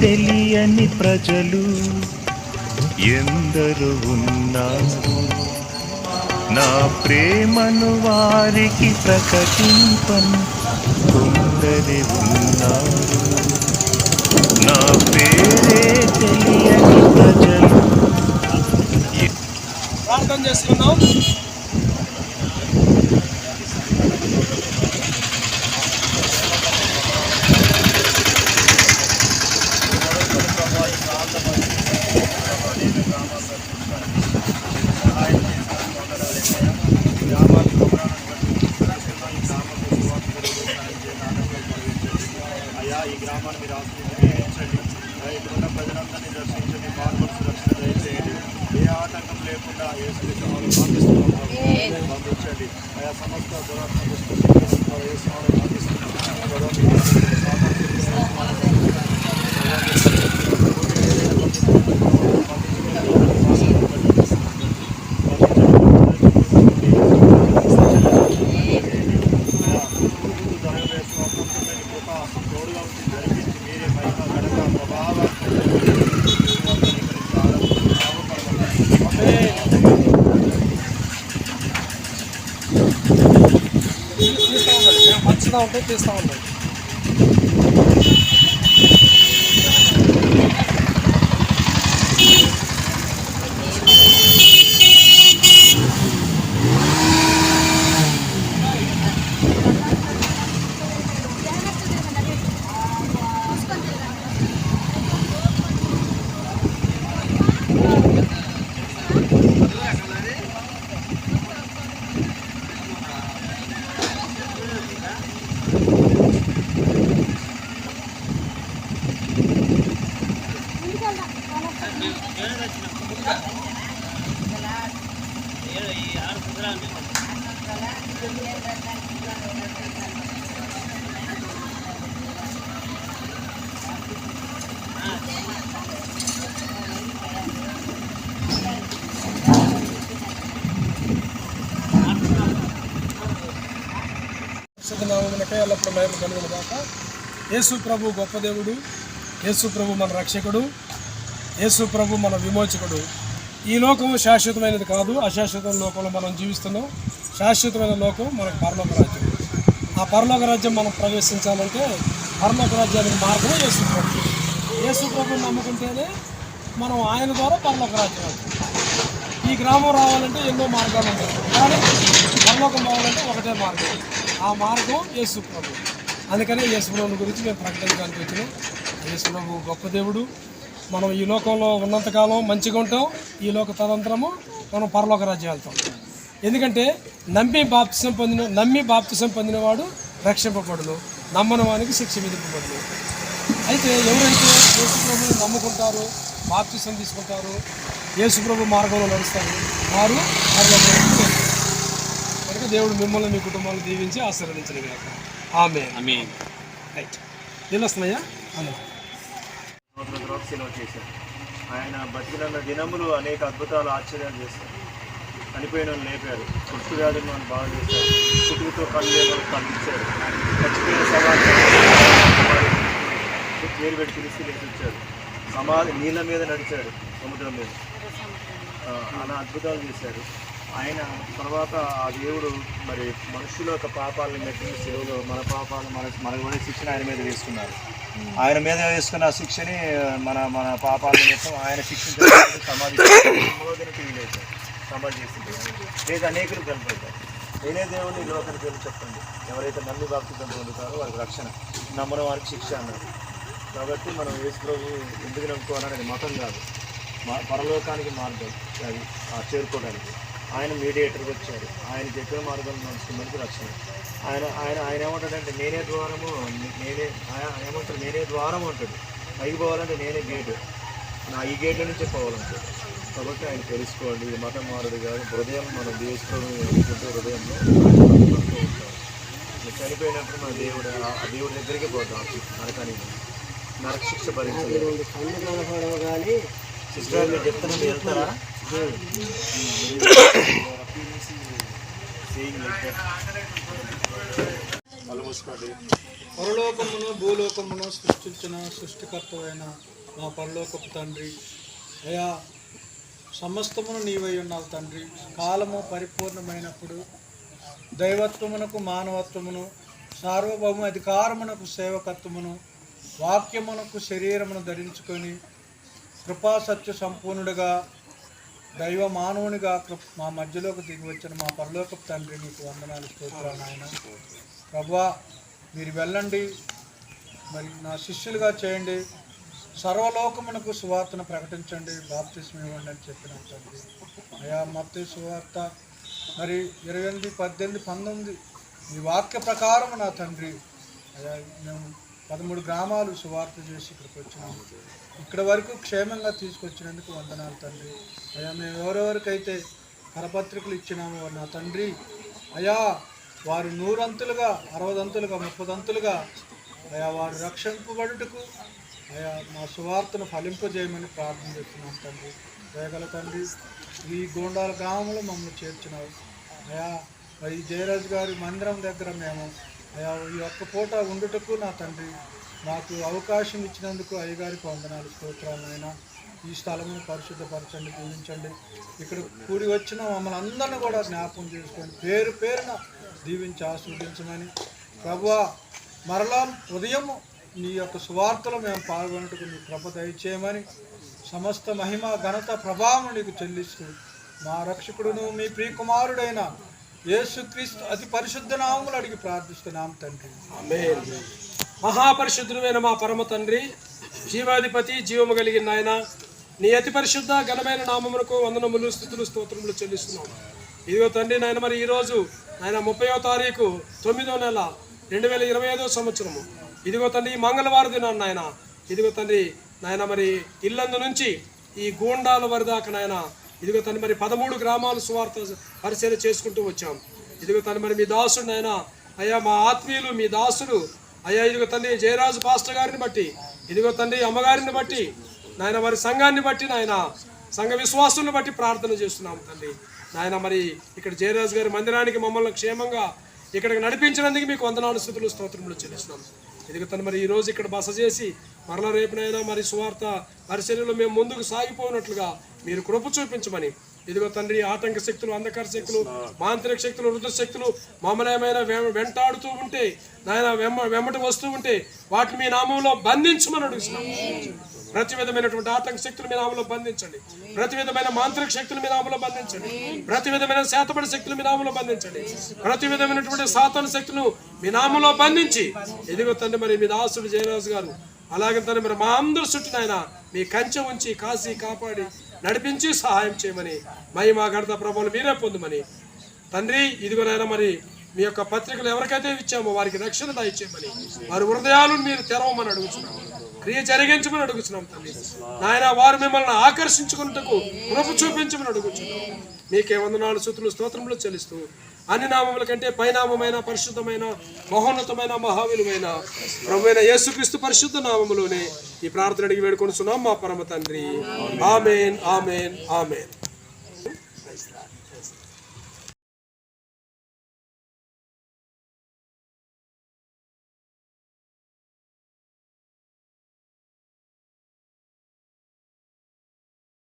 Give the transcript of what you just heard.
తెలియని ప్రజలు ఎందరు ఉన్నారు. నా ప్రేమను వారికి ప్రకటింపను కొందరి ఉన్నారు. నా పేరే తెలియని ప్రజలు. ప్రార్థన లేకుండా ఏ పంపించండి అయా సమస్త దురాత్మ దుష్ట ఏ స్వామి తోడుగా ఉంచి జరిపించి మీరే మహిమ గడక ప్రభావం తీస్తూ ఉండాలి మేము మంచిగా ఉంటే తీస్తూ ఉండండి మహిమ కలుగును కాక యేసు ప్రభు గొప్ప దేవుడు యేసు ప్రభు మన రక్షకుడు యేసు ప్రభు మన విమోచకుడు. ఈ లోకము శాశ్వతమైనది కాదు అశాశ్వత లోకంలో మనం జీవిస్తున్నాం. శాశ్వతమైన లోకం మనకు పరలోక రాజ్యం. ఆ పరలోక రాజ్యం మనం ప్రవేశించాలంటే పరలోక రాజ్యానికి మార్గం యేసు ప్రభు. యేసు ప్రభు నమ్ముకుంటేనే మనం ఆయన ద్వారా పరలోక రాజ్యం ఈ గ్రామం రావాలంటే ఎన్నో మార్గాలు ఉంటాయి. కానీ పరలోకం రావాలంటే ఒకటే మార్గం. ఆ మార్గం యేసు ప్రభు. అందుకనే యేసు ప్రభుని గురించి మేము ప్రకటించడానికి వచ్చినాం. యేసు ప్రభు గొప్ప దేవుడు. మనం ఈ లోకంలో ఉన్నంతకాలం మంచిగా ఉంటాం. ఈ లోక తదంతరము మనం పరలోక రాజ్యం వెళ్తాం ఎందుకంటే నమ్మి బాప్తిసం పొందిన నమ్మి బాప్తిసం పొందినవాడు రక్షింపబడును. నమ్మని వానికి శిక్ష విధింపబడును. అయితే ఎవరైతే యేసుప్రభుని నమ్ముకుంటారు బాప్తిసం తీసుకుంటారు యేసుప్రభు మార్గంలో నడుస్తారు వారు పరలోకానికి దేవుడు మిమ్మల్ని మీ కుటుంబాలను దీవించి ఆశీర్వదించిన గాక. ఆమె రైట్. నీళ్ళు వస్తున్నాయా సెలవు చేశారు ఆయన బతికిన దినములు అనేక అద్భుతాలు ఆశ్చర్యాలు చేశారు. చనిపోయిన వాళ్ళని లేపారు. కుష్టు వ్యాధులను మనం బాగా చేశారు. కుటుంబతో కళ్ళు లేని పంపించారు చచ్చిపోయిన సమాజం పేరు పెట్టి పిలిచి లేచి వచ్చారు సమాధి నీళ్ళ మీద నడిచాడు సముద్రం మీద. ఆ, అలా అద్భుతాలు చేశారు. ఆయన తర్వాత ఆ దేవుడు మరి మనుషుల యొక్క పాపాలను మెట్టిన సెలవులో మన పాపాలు మన మనకు కూడా శిక్షణ ఆయన మీద వేసుకున్నారు. ఆయన మీద వేసుకున్న ఆ శిక్షని మన మన పాపాలను మొత్తం ఆయన శిక్షించారు సమాధి వీలైతే సమాధి చేసింది లేదా అనేకులు కనపడతారు నేనే ఈ లోకానికి వెళ్ళి చెప్పండి. ఎవరైతే నమ్మి బాప్తిజం పొందుతారో వారికి రక్షణ. నమ్మని వారికి శిక్ష అన్నారు. కాబట్టి మనం యేసు ప్రభు ఎందుకు నమ్ముకోవాలనేది మతం కాదు. మా పరలోకానికి మార్గం అది చేరుకోవడానికి. ఆయన మీడియేటర్కి వచ్చారు ఆయన చెప్పిన మార్గం నడుచుకున్నందుకు రక్షణ. ఆయన ఆయన ఆయన ఏమంటాడంటే నేనే ద్వారము నేనే ఆయన ఏమంటాడు నేనే ద్వారం అంటాడు. పైకి పోవాలంటే నేనే గేటు నా ఈ గేట్ల నుంచే పోవాలంటాడు. కాబట్టి ఆయన తెలుసుకోండి ఇది మతం మారుడు కాదు. హృదయం మన దేశంలో అనుకుంటే హృదయంలో చనిపోయినప్పుడు మన దేవుడు ఆ- దేవుడి దగ్గరికి పోతాం నరకానికి. నరక శిక్ష భరించలేదు సిస్టర్ మీరు చెప్తున్నా మీరు వెళ్తారా? పరలోకమును భూలోకమును సృష్టించిన సృష్టికర్తవైన మా పరలోకపు తండ్రి. అయా సమస్తమును నీవై ఉన్నావు తండ్రి. కాలము పరిపూర్ణమైనప్పుడు దైవత్వమునకు మానవత్వమును సార్వభౌమ అధికారమునకు సేవకత్వమును వాక్యమునకు శరీరమును ధరించుకొని కృపా సత్య దైవ మానవునిగా మా మధ్యలోకి దిగి వచ్చిన మా పరలోక తండ్రి నీకు వందనాలు స్తోత్రాలు నాయన. ప్రభా మీరు వెళ్ళండి. మరి నా శిష్యులుగా చేయండి. సర్వలోకమునకు సువార్తను ప్రకటించండి. బాప్తిస్మ ఇవ్వండి అని చెప్పిన తండ్రి. అయా మత్తి సువార్త. మరి ఇరవై ఎనిమిది పద్దెనిమిది పంతొమ్మిది ఈ వాక్య ప్రకారం నా తండ్రి. అయా మేము పదమూడు గ్రామాలు సువార్త చేసి ఇక్కడికి వచ్చినాము. ఇక్కడ వరకు క్షేమంగా తీసుకొచ్చినందుకు వందనాలు తండ్రి. అయ్యా మేము ఎవరెవరికైతే కరపత్రికలు ఇచ్చినామో నా తండ్రి అయా వారు నూరంతులుగా అరవదంతులుగా ముప్పదంతులుగా అయా వారు రక్షింపబడుటకు అయా మా సువార్తను ఫలింపజేయమని ప్రార్థన చేస్తున్నాం తండ్రి. దయగల తండ్రి ఈ గోండాల గ్రామంలో మమ్మల్ని చేర్చినారు అయా ఈ జయరాజు గారి మందిరం దగ్గర మేము ఈ ఒక్క పూట ఉండుటకు నా తండ్రి నాకు అవకాశం ఇచ్చినందుకు అయ్యగారికి వందనాలు స్తోత్రాలైనా ఈ స్థలమును పరిశుద్ధపరచండి పూజించండి. ఇక్కడ కూడి వచ్చిన మమ్మల్ని అందరిని కూడా జ్ఞాపకం చేసుకొని పేరు పేరున దీవించి ఆస్వాదించమని ప్రభు మరలా ఉదయం నీ యొక్క సువార్తలో మేము పాల్గొనటకు నీ కృప దయచేయమని సమస్త మహిమ ఘనత ప్రభావం నీకు చెల్లిస్తూ మా రక్షకుడును మీ ప్రియకుమారుడైన యేసుక్రీస్తు అతి పరిశుద్ధ నామములు అడిగి ప్రార్థిస్తున్నాం తండ్రి. మహాపరిశుద్ధుడైన మా పరమ తండ్రి జీవాధిపతి జీవము కలిగిన నాయన నీ అతి పరిశుద్ధ ఘనమైన నామమునకు వందనములు స్థుతులు స్తోత్రములు చెల్లిస్తున్నాం. ఇదిగో తండ్రి నాయన మరి ఈరోజు ఆయన ముప్పయో తారీఖు తొమ్మిదో నెల రెండు వేల ఇరవై ఐదో సంవత్సరము. ఇదిగో తండ్రి ఈ మంగళవారం దినాన్ని నాయన ఇదిగో తండ్రి నాయన మరి ఇల్లందు నుంచి ఈ గూండాల వరి దాకా నాయన ఇదిగో తను మరి పదమూడు గ్రామాలు సువార్త పరిశీలన చేసుకుంటూ వచ్చాం ఇదిగో తను మరి మీ దాసుడు నాయన. అయ్యా మా ఆత్మీయులు మీ దాసుడు. అయ్యా ఇదిగో తండ్రి జయరాజు పాస్టర్ గారిని బట్టి ఇదిగో తండ్రి అమ్మగారిని బట్టి నాయన మరి సంఘాన్ని బట్టి నాయన సంఘ విశ్వాసులను బట్టి ప్రార్థన చేస్తున్నాం తండ్రి. నాయన మరి ఇక్కడ జయరాజు గారి మందిరానికి మమ్మల్ని క్షేమంగా ఇక్కడికి నడిపించినందుకు మీకు వందనాలు స్థుతులు స్తోత్రములు చెల్లిస్తున్నాం ఇదిగో తను మరి ఈ రోజు ఇక్కడ బస చేసి మరల రేపునైనా మరి సువార్త పరిశీలనలో మేము ముందుకు సాగిపోయినట్లుగా మీరు కృప చూపించమని. ఇదిగో తండ్రి ఆటంక శక్తులు అంధకార శక్తులు మాంత్రిక శక్తులు రుద్ర శక్తులు మామూలమైన వెంటాడుతూ ఉంటే నాయన వెమ్మ వెమ్మటి వస్తూ ఉంటే వాటిని మీ నామంలో బంధించమని అడుగుతున్నాం. ప్రతి విధమైనటువంటి ఆటంక శక్తుల మీ నామంలో బంధించండి ప్రతి విధమైన మాంత్రిక శక్తుల మీ నామంలో బంధించండి ప్రతి విధమైన శాతపడి శక్తుల మీ నామంలో బంధించండి ప్రతి విధమైనటువంటి సాతాన శక్తులు మీ నామలో బంధించి ఎదిగో తండ్రి మరి మీ దాసుడు జయరాజు గారు అలాగే తండ్రి మరి మా అందరు చుట్టూ ఆయన మీ కంచె ఉంచి కాసి కాపాడి నడిపించి సహాయం చేయమని మహిమ గడత ప్రభువులు మీరే పొందమని. తండ్రి ఇదిగోనైనా మరి మీ యొక్క పత్రికలు ఎవరికైతే ఇచ్చామో వారికి రక్షణ దాయిచ్చేయమని వారి హృదయాలు మీరు తెరవమని అడుగుతున్నాము క్రియ జరిగించమని అడుగుతున్నాం తండ్రి నాయన వారు మిమ్మల్ని ఆకర్షించుకున్నట్టుకు కృప చూపించమని అడుగుతున్నాం మీకే వందనాలు సూత్రులు స్తోత్రములు చెల్లిస్తూ అన్ని నామముల కంటే పైనామమైన పరిశుద్ధమైన మహోన్నతమైన మహావిలువైన ప్రభువైన యేసుక్రీస్తు పరిశుద్ధ నామములోనే ఈ ప్రార్థన అడిగి వేడుకొనిస్తున్నాం మా పరమ తండ్రి. Amen amen amen.